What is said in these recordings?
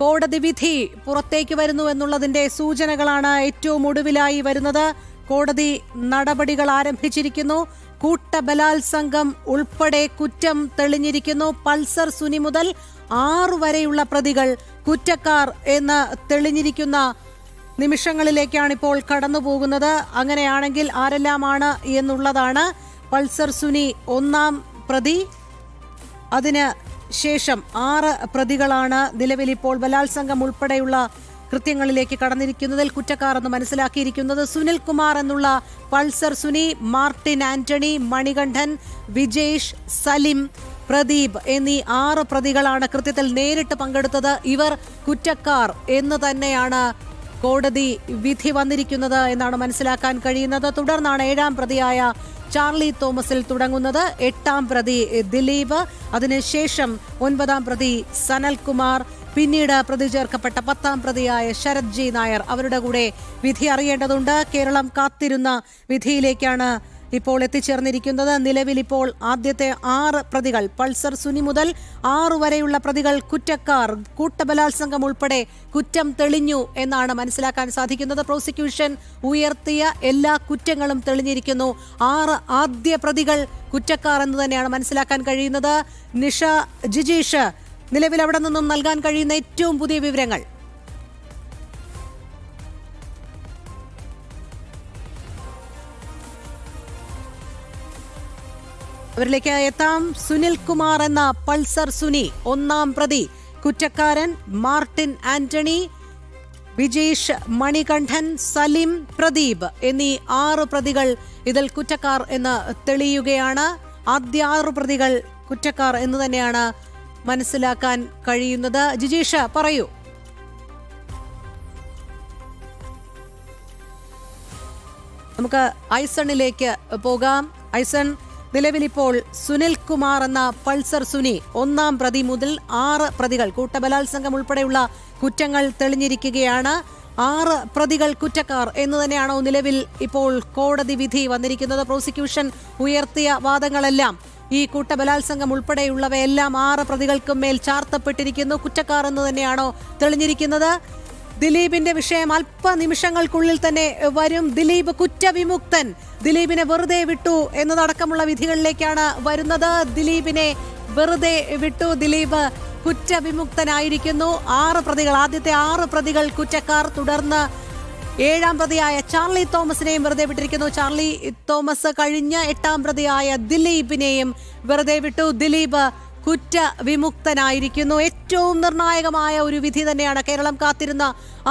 കോടതി വിധി പുറത്തേക്ക് വരുന്നു എന്നുള്ളതിന്റെ സൂചനകളാണ് ഏറ്റവും ഒടുവിലായി വരുന്നത്. കോടതി നടപടികൾ ആരംഭിച്ചിരിക്കുന്നു. കൂട്ടബലാത്സംഗം ഉൾപ്പെടെ കുറ്റം തെളിഞ്ഞിരിക്കുന്നു. പൾസർ സുനി മുതൽ ആറു വരെയുള്ള പ്രതികൾ കുറ്റക്കാർ എന്ന് തെളിഞ്ഞിരിക്കുന്ന നിമിഷങ്ങളിലേക്കാണ് ഇപ്പോൾ കടന്നുപോകുന്നത്. അങ്ങനെയാണെങ്കിൽ ആരെല്ലാമാണ് എന്നുള്ളതാണ് പൾസർ സുനി ഒന്നാം പ്രതി. അതിന് ശേഷം ആറ് പ്രതികളാണ് നിലവിൽ ഇപ്പോൾ ബലാത്സംഗം ഉൾപ്പെടെയുള്ള കൃത്യങ്ങളിലേക്ക് കടന്നിരിക്കുന്നതിൽ കുറ്റക്കാർ എന്ന് മനസ്സിലാക്കിയിരിക്കുന്നത് സുനിൽ കുമാർ എന്നുള്ള Pulsar Suni Martin Antony Manikandan Vijesh Salim Pradeep എന്നീ ആറ് പ്രതികളാണ് കൃത്യത്തിൽ നേരിട്ട് പങ്കെടുത്തത്. ഇവർ കുറ്റക്കാർ എന്ന് തന്നെയാണ് കോടതി വിധി വന്നിരിക്കുന്നത് എന്നാണ് മനസ്സിലാക്കാൻ കഴിയുന്നത്. തുടർന്നാണ് ഏഴാം പ്രതിയായ ചാർലി തോമസിൽ തുടങ്ങുന്നത് എട്ടാം പ്രതി ദിലീപ് അതിനുശേഷം ഒൻപതാം പ്രതി സനൽകുമാർ പിന്നീട് പ്രതി ചേർക്കപ്പെട്ട പത്താം പ്രതിയായ ശരത് ജി നായർ. അവരുടെ കൂടെ വിധി അറിയേണ്ടതുണ്ട്. കേരളം കാത്തിരുന്ന വിധിയിലേക്കാണ് ഇപ്പോൾ എത്തിച്ചേർന്നിരിക്കുന്നത് നിലവിൽ ഇപ്പോൾ ആദ്യത്തെ ആറ് പ്രതികൾ. പൾസർ സുനി മുതൽ ആറു വരെയുള്ള പ്രതികൾ കുറ്റക്കാർ. കൂട്ടബലാത്സംഗം ഉൾപ്പെടെ കുറ്റം തെളിഞ്ഞു എന്നാണ് മനസ്സിലാക്കാൻ സാധിക്കുന്നത്. പ്രോസിക്യൂഷൻ ഉയർത്തിയ എല്ലാ കുറ്റങ്ങളും തെളിഞ്ഞിരിക്കുന്നു. ആറ് ആദ്യ പ്രതികൾ കുറ്റക്കാർ എന്ന് തന്നെയാണ് മനസ്സിലാക്കാൻ കഴിയുന്നത്. നിഷ ജിജീഷ് നിലവിൽ അവിടെ നിന്നും നൽകാൻ കഴിയുന്ന ഏറ്റവും പുതിയ വിവരങ്ങൾ. അവരിലേക്ക് എത്താം സുനിൽ കുമാർ എന്ന പൾസർ സുനി. ഒന്നാം പ്രതി കുറ്റക്കാരൻ മാർട്ടിൻ ആന്റണി വിജേഷ് മണികണ്ഠൻ സലിം പ്രദീപ് എന്നീ ആറ് പ്രതികൾ ഇതിൽ കുറ്റക്കാർ എന്ന് തെളിയുകയാണ്. ആദ്യ ആറ് പ്രതികൾ കുറ്റക്കാർ എന്ന് തന്നെയാണ് മനസ്സിലാക്കാൻ കഴിയുന്നത്. ജിജീഷ പറയൂ. നമുക്ക് ഐസണിലേക്ക് പോകാം. ഐസൺ നിലവിലിപ്പോൾ സുനിൽ കുമാർ എന്ന പൾസർ സുനി ഒന്നാം പ്രതി മുതൽ ആറ് പ്രതികൾ കൂട്ടബലാത്സംഗം ഉൾപ്പെടെയുള്ള കുറ്റങ്ങൾ തെളിഞ്ഞിരിക്കുകയാണ്. ആറ് പ്രതികൾ കുറ്റക്കാർ എന്ന് തന്നെയാണോ നിലവിൽ ഇപ്പോൾ കോടതി വിധി വന്നിരിക്കുന്നത്? പ്രോസിക്യൂഷൻ ഉയർത്തിയ വാദങ്ങളെല്ലാം ഈ കൂട്ടബലാത്സംഗം ഉൾപ്പെടെയുള്ളവയെല്ലാം ആറ് പ്രതികൾക്കും മേൽ ചാർത്തപ്പെട്ടിരിക്കുന്നു. കുറ്റക്കാർ എന്ന് തന്നെയാണോ തെളിഞ്ഞിരിക്കുന്നത്? ദിലീപിന്റെ വിഷയം അല്പ നിമിഷങ്ങൾക്കുള്ളിൽ തന്നെ വരും. ദിലീപ് കുറ്റവിമുക്തൻ. ദിലീപിനെ വെറുതെ വിട്ടു എന്നതടക്കമുള്ള വിധികളിലേക്കാണ് വരുന്നത്. ദിലീപിനെ വെറുതെ വിട്ടു. ദിലീപ് കുറ്റവിമുക്തനായിരിക്കുന്നു. ആറ് പ്രതികൾ ആദ്യത്തെ ആറ് പ്രതികൾ കുറ്റക്കാർ. തുടർന്ന് ഏഴാം പ്രതിയായ ചാർലി തോമസിനെയും വെറുതെ വിട്ടിരിക്കുന്നു. ചാർലി തോമസ് കഴിഞ്ഞ എട്ടാം പ്രതിയായ ദിലീപിനെയും വെറുതെ വിട്ടു. ദിലീപ് കുറ്റവിമുക്തനായിരിക്കുന്നു. ഏറ്റവും നിർണായകമായ ഒരു വിധി തന്നെയാണ് കേരളം കാത്തിരുന്ന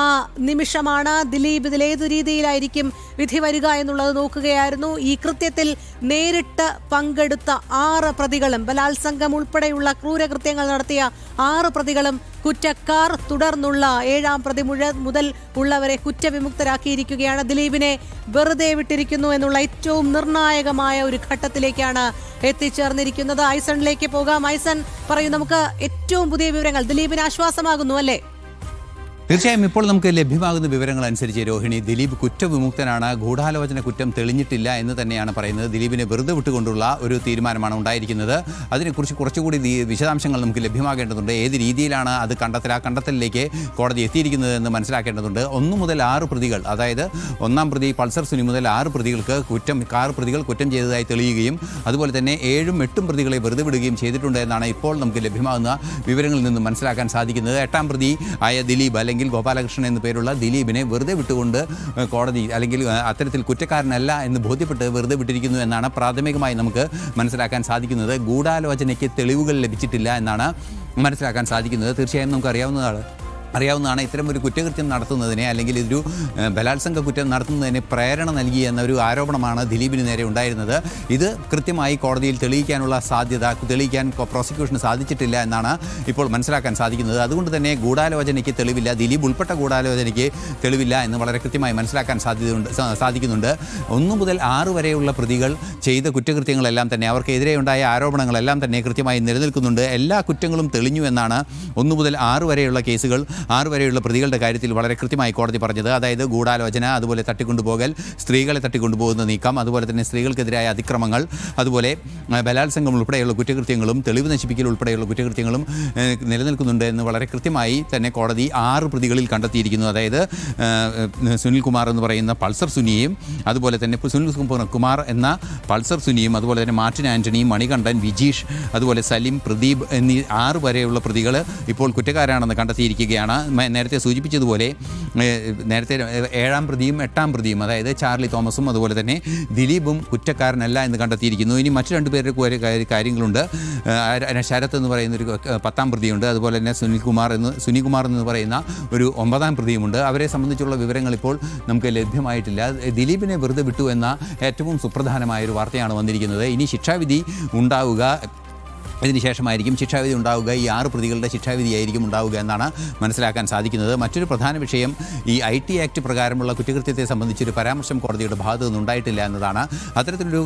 ആ നിമിഷമാണ്. ദിലീപ് ഇതിലേതു രീതിയിലായിരിക്കും വിധി വരിക എന്നുള്ളത് നോക്കുകയായിരുന്നു. ഈ കൃത്യത്തിൽ നേരിട്ട് പങ്കെടുത്ത ആറ് പ്രതികളും ബലാത്സംഗം ഉൾപ്പെടെയുള്ള ക്രൂരകൃത്യങ്ങൾ നടത്തിയ ആറ് പ്രതികളും കുറ്റക്കാർ. തുടർന്നുള്ള ഏഴാം പ്രതി മുതൽ ഉള്ളവരെ കുറ്റവിമുക്തരാക്കിയിരിക്കുകയാണ്. ദിലീപിനെ വെറുതെ വിട്ടിരിക്കുന്നു എന്നുള്ള ഏറ്റവും നിർണായകമായ ഒരു ഘട്ടത്തിലേക്കാണ് എത്തിച്ചേർന്നിരിക്കുന്നത് ഐസണിലേക്ക് പോകാം. ഐസൺ പറയൂ നമുക്ക് ഏറ്റവും പുതിയ വിവരങ്ങൾ. ദിലീപിന് ആശ്വാസമാകുന്നു അല്ലേ? തീർച്ചയായും ഇപ്പോൾ നമുക്ക് ലഭ്യമാകുന്ന വിവരങ്ങൾ അനുസരിച്ച് രോഹിണി ദിലീപ് കുറ്റവിമുക്തനാണ്. ഗൂഢാലോചന കുറ്റം തെളിഞ്ഞിട്ടില്ല എന്ന് തന്നെയാണ് പറയുന്നത്. ദിലീപിനെ വെറുതെ വിട്ടുകൊണ്ടുള്ള ഒരു തീരുമാനമാണ് ഉണ്ടായിരിക്കുന്നത്. അതിനെക്കുറിച്ച് കുറച്ചുകൂടി വിശദാംശങ്ങൾ നമുക്ക് ലഭ്യമാകേണ്ടതുണ്ട്. ഏത് രീതിയിലാണ് അത് കണ്ടെത്തൽ ആ കണ്ടെത്തലിലേക്ക് കോടതി എത്തിയിരിക്കുന്നത് എന്ന് മനസ്സിലാക്കേണ്ടതുണ്ട്. ഒന്നു മുതൽ ആറ് പ്രതികൾ അതായത് ഒന്നാം പ്രതി പൾസർ സുനി മുതൽ ആറ് പ്രതികൾക്ക് കുറ്റം ആറ് പ്രതികൾ കുറ്റം ചെയ്തതായി തെളിയുകയും അതുപോലെ തന്നെ ഏഴും എട്ടും പ്രതികളെ വെറുതെ വിടുകയും ചെയ്തിട്ടുണ്ട് എന്നാണ് ഇപ്പോൾ നമുക്ക് ലഭ്യമാകുന്ന വിവരങ്ങളിൽ നിന്ന് മനസ്സിലാക്കാൻ സാധിക്കുന്നത്. എട്ടാം പ്രതി ആയ ദിലീപ് അല്ലെങ്കിൽ ഗോപാലകൃഷ്ണൻ എന്ന പേരുള്ള ദിലീപിനെ വെറുതെ വിട്ടുകൊണ്ട് കോടതി അല്ലെങ്കിൽ അത്തരത്തിൽ കുറ്റക്കാരനല്ല എന്ന് ബോധ്യപ്പെട്ട് വെറുതെ വിട്ടിരിക്കുന്നു എന്നാണ് പ്രാഥമികമായി നമുക്ക് മനസ്സിലാക്കാൻ സാധിക്കുന്നത്. ഗൂഢാലോചനയ്ക്ക് തെളിവുകൾ ലഭിച്ചിട്ടില്ല എന്നാണ് മനസ്സിലാക്കാൻ സാധിക്കുന്നത്. തീർച്ചയായും നമുക്ക് അറിയാവുന്നതാണ് ഇത്തരം ഒരു കുറ്റകൃത്യം നടത്തുന്നതിനെ അല്ലെങ്കിൽ ഇതൊരു ബലാത്സംഗ കുറ്റം നടത്തുന്നതിന് പ്രേരണ നൽകി എന്നൊരു ആരോപണമാണ് ദിലീപിന് നേരെ ഉണ്ടായിരുന്നത്. ഇത് കൃത്യമായി കോടതിയിൽ തെളിയിക്കാനുള്ള സാധ്യത തെളിയിക്കാൻ പ്രോസിക്യൂഷന് സാധിച്ചിട്ടില്ല എന്നാണ് ഇപ്പോൾ മനസ്സിലാക്കാൻ സാധിക്കുന്നത്. അതുകൊണ്ട് തന്നെ ഗൂഢാലോചനയ്ക്ക് തെളിവില്ല ദിലീപ് ഉൾപ്പെട്ട ഗൂഢാലോചനയ്ക്ക് തെളിവില്ല എന്ന് വളരെ കൃത്യമായി മനസ്സിലാക്കാൻ സാധ്യതയുണ്ട് സാധിക്കുന്നുണ്ട്. ഒന്നു മുതൽ ആറ് വരെയുള്ള പ്രതികൾ ചെയ്ത കുറ്റകൃത്യങ്ങളെല്ലാം തന്നെ അവർക്കെതിരെ ഉണ്ടായ ആരോപണങ്ങളെല്ലാം തന്നെ കൃത്യമായി നിലനിൽക്കുന്നുണ്ട്. എല്ലാ കുറ്റങ്ങളും തെളിഞ്ഞു എന്നാണ് ഒന്നു മുതൽ ആറ് വരെയുള്ള കേസുകൾ ആറ് വരെയുള്ള പ്രതികളുടെ കാര്യത്തിൽ വളരെ കൃത്യമായി കോടതി പറഞ്ഞത്. അതായത് ഗൂഢാലോചന അതുപോലെ തട്ടിക്കൊണ്ടുപോകൽ സ്ത്രീകളെ തട്ടിക്കൊണ്ടുപോകുന്ന നീക്കം അതുപോലെ തന്നെ സ്ത്രീകൾക്കെതിരായ അതിക്രമങ്ങൾ അതുപോലെ ബലാത്സംഗം ഉൾപ്പെടെയുള്ള കുറ്റകൃത്യങ്ങളും തെളിവ് നശിപ്പിക്കൽ ഉൾപ്പെടെയുള്ള കുറ്റകൃത്യങ്ങളും നിലനിൽക്കുന്നുണ്ട് എന്ന് വളരെ കൃത്യമായി തന്നെ കോടതി ആറ് പ്രതികളിൽ കണ്ടെത്തിയിരിക്കുന്നു. അതായത് സുനിൽകുമാർ സുനിൽ കുമാർ എന്ന് പറയുന്ന പൾസർ സുനിയും അതുപോലെ തന്നെ സുനിൽ കുമാർ എന്ന പൾസർ സുനിയും അതുപോലെ തന്നെ മാർട്ടിൻ ആന്റണിയും മണികണ്ഠൻ വിജീഷ് അതുപോലെ സലിം പ്രദീപ് എന്നീ ആറ് വരെയുള്ള പ്രതികൾ ഇപ്പോൾ കുറ്റക്കാരാണെന്ന് കണ്ടെത്തിയിരിക്കുകയാണ്. മ- നേരത്തെ സൂചിപ്പിച്ചതുപോലെ നേരത്തെ ഏഴാം പ്രതിയും എട്ടാം പ്രതിയും അതായത് ചാർലി തോമസും അതുപോലെ തന്നെ ദിലീപും കുറ്റക്കാരനല്ല എന്ന് കണ്ടെത്തിയിരിക്കുന്നു. ഇനി മറ്റു രണ്ട് പേരുടെ കാര്യങ്ങളുണ്ട്. ശരത് എന്ന് പറയുന്ന ഒരു പത്താം പ്രതിയുണ്ട്. അതുപോലെ തന്നെ സുനിൽ കുമാർ എന്ന് സുനിൽകുമാർ എന്ന് പറയുന്ന ഒരു ഒമ്പതാം പ്രതിയുമുണ്ട്. അവരെ സംബന്ധിച്ചുള്ള വിവരങ്ങൾ ഇപ്പോൾ നമുക്ക് ലഭ്യമായിട്ടില്ല. ദിലീപിനെ വെറുതെ വിട്ടു എന്ന ഏറ്റവും സുപ്രധാനമായ ഒരു വാർത്തയാണ് വന്നിരിക്കുന്നത്. ഇനി ശിക്ഷാവിധി ഉണ്ടാവുക ഇതിനുശേഷമായിരിക്കും ശിക്ഷാവിധി ഉണ്ടാവുക. ഈ ആറ് പ്രതികളുടെ ശിക്ഷാവിധിയായിരിക്കും ഉണ്ടാവുക എന്നാണ് മനസ്സിലാക്കാൻ സാധിക്കുന്നത്. മറ്റൊരു പ്രധാന വിഷയം ഈ ഐ ടി ആക്ട് പ്രകാരമുള്ള കുറ്റകൃത്യത്തെ സംബന്ധിച്ചൊരു പരാമർശം കോടതിയുടെ ഭാഗത്തു നിന്നുണ്ടായിട്ടില്ല എന്നതാണ് അത്തരത്തിലൊരു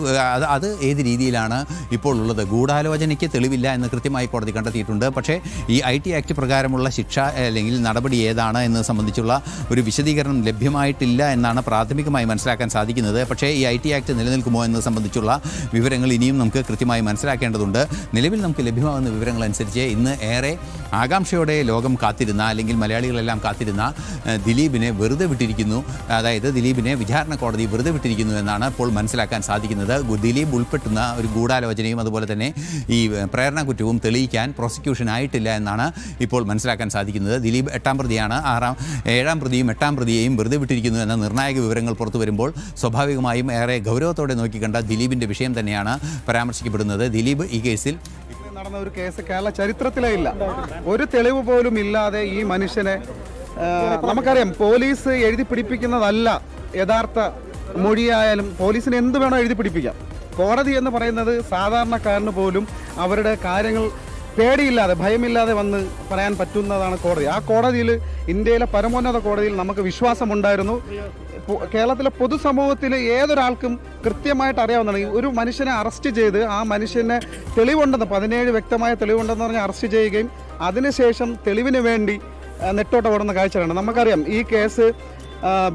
അത് ഏത് രീതിയിലാണ് ഇപ്പോൾ ഉള്ളത്? ഗൂഢാലോചനയ്ക്ക് തെളിവില്ല എന്ന് കൃത്യമായി കോടതി കണ്ടെത്തിയിട്ടുണ്ട്. പക്ഷേ ഈ ഐ ടി ആക്ട് പ്രകാരമുള്ള ശിക്ഷ അല്ലെങ്കിൽ നടപടി ഏതാണ് എന്ന് സംബന്ധിച്ചുള്ള ഒരു വിശദീകരണം ലഭ്യമായിട്ടില്ല എന്നാണ് പ്രാഥമികമായി മനസ്സിലാക്കാൻ സാധിക്കുന്നത്. പക്ഷേ ഈ ഐ ടി ആക്ട് നിലനിൽക്കുമോ എന്നത് സംബന്ധിച്ചുള്ള വിവരങ്ങൾ ഇനിയും നമുക്ക് കൃത്യമായി മനസ്സിലാക്കേണ്ടതുണ്ട്. നിലവിൽ നമുക്ക് ലഭ്യമാകുന്ന വിവരങ്ങൾ അനുസരിച്ച് ഇന്ന് ഏറെ ആകാംക്ഷയോടെ ലോകം കാത്തിരുന്ന അല്ലെങ്കിൽ മലയാളികളെല്ലാം കാത്തിരുന്ന ദിലീപിനെ വെറുതെ വിട്ടിരിക്കുന്നു. അതായത് ദിലീപിനെ വിചാരണ കോടതി വെറുതെ വിട്ടിരിക്കുന്നു എന്നാണ് ഇപ്പോൾ മനസ്സിലാക്കാൻ സാധിക്കുന്നത്. ദിലീപ് ഉൾപ്പെട്ടുന്ന ഒരു ഗൂഢാലോചനയും അതുപോലെ തന്നെ ഈ പ്രേരണ കുറ്റവും തെളിയിക്കാൻ പ്രോസിക്യൂഷൻ ആയിട്ടില്ല എന്നാണ് ഇപ്പോൾ മനസ്സിലാക്കാൻ സാധിക്കുന്നത്. ദിലീപ് എട്ടാം പ്രതിയാണ്. ആറാം ഏഴാം പ്രതിയും എട്ടാം പ്രതിയെയും വെറുതെ വിട്ടിരിക്കുന്നു എന്ന നിർണായക വിവരങ്ങൾ പുറത്തു വരുമ്പോൾ സ്വാഭാവികമായും ഏറെ ഗൗരവത്തോടെ നോക്കിക്കണ്ട ദിലീപിന്റെ വിഷയം തന്നെയാണ് പരാമർശിക്കപ്പെടുന്നത്. ദിലീപ് ഈ കേസിൽ നടന്ന ഒരു കേസ് കേരള ചരിത്രത്തിലേ ഇല്ല. ഒരു തെളിവ് പോലും ഇല്ലാതെ ഈ മനുഷ്യനെ നമുക്കറിയാം പോലീസ് എഴുതി പിടിപ്പിക്കുന്നതല്ല യഥാർത്ഥ മൊഴിയായാലും പോലീസിന് എന്ത് വേണോ എഴുതി പിടിപ്പിക്കാം. കോടതി എന്ന് പറയുന്നത് സാധാരണക്കാരന് പോലും അവരുടെ കാര്യങ്ങൾ പേടിയില്ലാതെ ഭയമില്ലാതെ വന്ന് പറയാൻ പറ്റുന്നതാണ് കോടതി. ആ കോടതിയിൽ ഇന്ത്യയിലെ പരമോന്നത കോടതിയിൽ നമുക്ക് വിശ്വാസമുണ്ടായിരുന്നു. കേരളത്തിലെ പൊതുസമൂഹത്തിൽ ഏതൊരാൾക്കും കൃത്യമായിട്ട് അറിയാവുന്നതാണ്. ഒരു മനുഷ്യനെ അറസ്റ്റ് ചെയ്ത് ആ മനുഷ്യനെ തെളിവുണ്ടെന്ന് പതിനേഴ് വ്യക്തമായ തെളിവുണ്ടെന്ന് പറഞ്ഞ് അറസ്റ്റ് ചെയ്യുകയും അതിനുശേഷം തെളിവിന് വേണ്ടി നെട്ടോട്ട കാഴ്ചയാണ് നമുക്കറിയാം ഈ കേസ്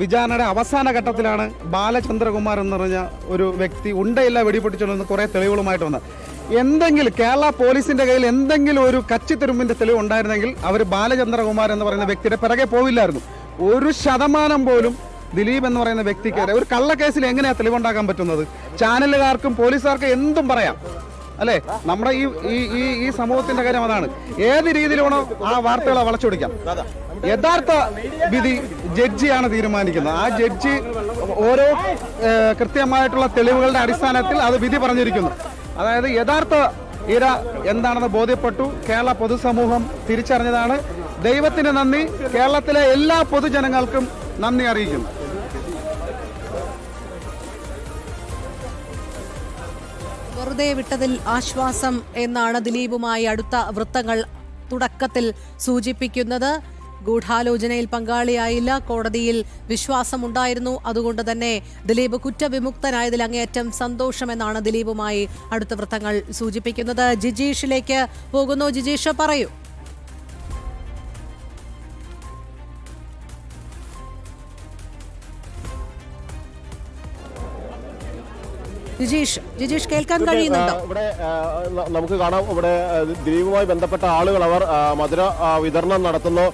വിചാരണയുടെ അവസാന ഘട്ടത്തിലാണ് ബാലചന്ദ്രകുമാർ എന്ന് പറഞ്ഞ ഒരു വ്യക്തി ഉണ്ടയില്ല വെടിപൊട്ടിച്ചുകൊണ്ടെന്ന് കുറേ തെളിവുകളുമായിട്ട് വന്നത്. എന്തെങ്കിലും കേരള പോലീസിന്റെ കയ്യിൽ എന്തെങ്കിലും ഒരു കച്ചിത്തുരുമ്പിന്റെ തെളിവ് ഉണ്ടായിരുന്നെങ്കിൽ അവർ ബാലചന്ദ്രകുമാർ എന്ന് പറയുന്ന വ്യക്തിയുടെ പിറകെ പോവില്ലായിരുന്നു. ഒരു ശതമാനം പോലും ദിലീപ് എന്ന് പറയുന്ന വ്യക്തിക്കെതിരെ ഒരു കള്ളക്കേസിൽ എങ്ങനെയാണ് തെളിവുണ്ടാക്കാൻ പറ്റുന്നത്? ചാനലുകാർക്കും പോലീസുകാർക്കും എന്തും പറയാം. അല്ലെ? നമ്മുടെ ഈ ഈ ഈ സമൂഹത്തിന്റെ കാര്യം അതാണ്. ഏത് രീതിയിലാണോ ആ വാർത്തകളെ വളച്ചൊടിക്കാം. യഥാർത്ഥ വിധി ജഡ്ജിയാണ് തീരുമാനിക്കുന്നത്. ആ ജഡ്ജി ഓരോ കൃത്യമായിട്ടുള്ള തെളിവുകളുടെ അടിസ്ഥാനത്തിൽ അത് വിധി പറഞ്ഞിരിക്കുന്നു. അതായത് യഥാർത്ഥ ഇര എന്താണെന്ന് ബോധ്യപ്പെട്ടു. കേരള പൊതുസമൂഹം തിരിച്ചറിഞ്ഞതാണ്. ദൈവത്തിന് നന്ദി. കേരളത്തിലെ എല്ലാ പൊതുജനങ്ങൾക്കും നന്ദി അറിയിക്കുന്നു. വെറുതെ വിട്ടതിൽ ആശ്വാസം എന്നാണ് ദിലീപുമായി അടുത്ത വൃത്തങ്ങൾ തുടക്കത്തിൽ സൂചിപ്പിക്കുന്നത്. ഗൂഢാലോചനയിൽ പങ്കാളിയായില്ല കോടതിയിൽ വിശ്വാസമുണ്ടായിരുന്നു. അതുകൊണ്ട് തന്നെ ദിലീപ് കുറ്റവിമുക്തനായതിൽ അങ്ങേയറ്റം സന്തോഷമെന്നാണ് ദിലീപുമായി അടുത്ത വൃത്തങ്ങൾ സൂചിപ്പിക്കുന്നത്. ജിജീഷിലേക്ക് പോകുന്നു. ജിജീഷ് പറയൂ. ജിജീഷ് ജിജീഷ് കേൾക്കാൻ കഴിയുന്നുണ്ടോ? ഇവിടെ നമുക്ക് കാണാം. ഇവിടെ ദിലീപുമായി ബന്ധപ്പെട്ട ആളുകൾ അവർ മധുര വിതരണം നടത്തുന്നു.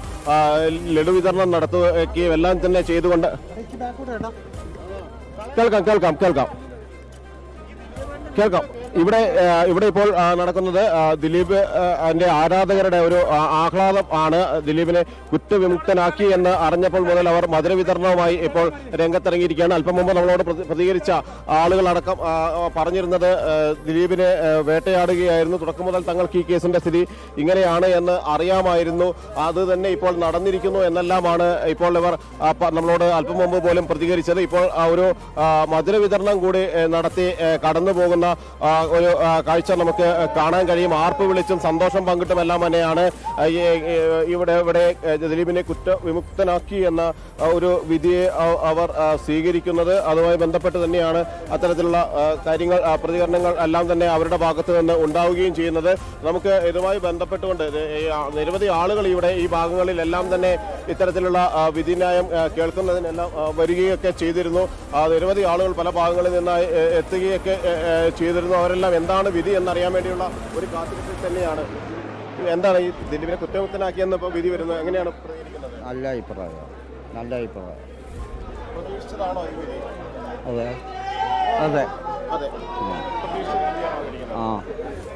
ലഡു വിതരണം നടത്തുകയും എല്ലാം തന്നെ ചെയ്തുകൊണ്ട് കേൾക്കാം കേൾക്കാം കേൾക്കാം. കേൾക്കാം. ഇവിടെ ഇവിടെ ഇപ്പോൾ നടക്കുന്നത് ദിലീപ് അതിന്റെ ആരാധകരുടെ ഒരു ആഹ്ലാദം ആണ് ദിലീപിനെ കുറ്റവിമുക്തനാക്കി എന്ന് അറിഞ്ഞപ്പോൾ മുതൽ അവർ മധുര വിതരണവുമായി ഇപ്പോൾ രംഗത്തിറങ്ങിയിരിക്കുകയാണ്. അല്പം മുമ്പ് നമ്മളോട് പ്രതികരിച്ച ആളുകളടക്കം പറഞ്ഞിരുന്നത് ദിലീപിനെ വേട്ടയാടുകയായിരുന്നു. തുടക്കം മുതൽ തങ്ങൾക്ക് ഈ കേസിന്റെ സ്ഥിതി ഇങ്ങനെയാണ് എന്ന് അറിയാമായിരുന്നു. അത് തന്നെ ഇപ്പോൾ നടന്നിരിക്കുന്നു എന്നെല്ലാമാണ് ഇപ്പോൾ ഇവർ നമ്മളോട് അല്പം മുമ്പ് പോലും പ്രതികരിച്ചത്. ഇപ്പോൾ ഒരു മധുര വിതരണം കൂടി നടത്തി കടന്നു പോകുന്ന ഒരു കാഴ്ച നമുക്ക് കാണാൻ കഴിയും. ആർപ്പ് വിളിച്ചും സന്തോഷം പങ്കിട്ടും എല്ലാം തന്നെയാണ് ഇവിടെ ഇവിടെ ദിലീപിനെ കുറ്റ വിമുക്തനാക്കി എന്ന ഒരു വിധിയെ അവർ സ്വീകരിക്കുന്നത്. അതുമായി ബന്ധപ്പെട്ട് തന്നെയാണ് അത്തരത്തിലുള്ള കാര്യങ്ങൾ പ്രതികരണങ്ങൾ എല്ലാം തന്നെ അവരുടെ ഭാഗത്ത് നിന്ന് ഉണ്ടാവുകയും ചെയ്യുന്നത്. നമുക്ക് ഇതുമായി ബന്ധപ്പെട്ടുകൊണ്ട് നിരവധി ആളുകൾ ഇവിടെ ഈ ഭാഗങ്ങളിലെല്ലാം തന്നെ ഇത്തരത്തിലുള്ള വിധിന്യായം കേൾക്കുന്നതിനെല്ലാം വരികയൊക്കെ ചെയ്തിരുന്നു. നിരവധി ആളുകൾ പല ഭാഗങ്ങളിൽ നിന്നായി എത്തുകയൊക്കെ ചെയ്തിരുന്നു. അവരെല്ലാം എന്താണ് വിധി എന്നറിയാൻ വേണ്ടിയുള്ള ഒരു കാത്തിരിപ്പിൽ തന്നെയാണ്. എന്താണ് ഈ ദിലീപിനെ കുറ്റമുക്തനാക്കിയെന്ന് ഇപ്പോൾ വിധി വരുന്നത്? എങ്ങനെയാണ് പ്രതികരിക്കുന്നത്? നല്ല അഭിപ്രായം. നല്ല അഭിപ്രായം. പ്രതീക്ഷിച്ചതാണോ ഈ വിധി? അതെ. അതെ. അതെ? ആ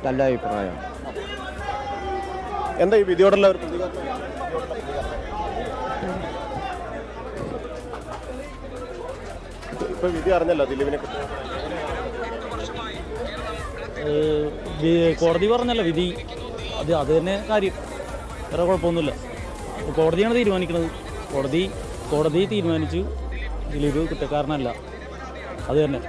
നല്ല അഭിപ്രായം. എന്താ ഈ വിധിയോടുള്ള ഒരു പ്രതികരണം? ഇപ്പൊ വിധി അറിഞ്ഞല്ലോ ദിലീപിനെ കോടതി പറഞ്ഞല്ലോ വിധി. അത് അത് തന്നെ കാര്യം. വേറെ കുഴപ്പമൊന്നുമില്ല. കോടതിയാണ് തീരുമാനിക്കുന്നത്. കോടതി കോടതി തീരുമാനിച്ചു. ദിലീപ് കുറ്റക്കാരനല്ല. അത് തന്നെ.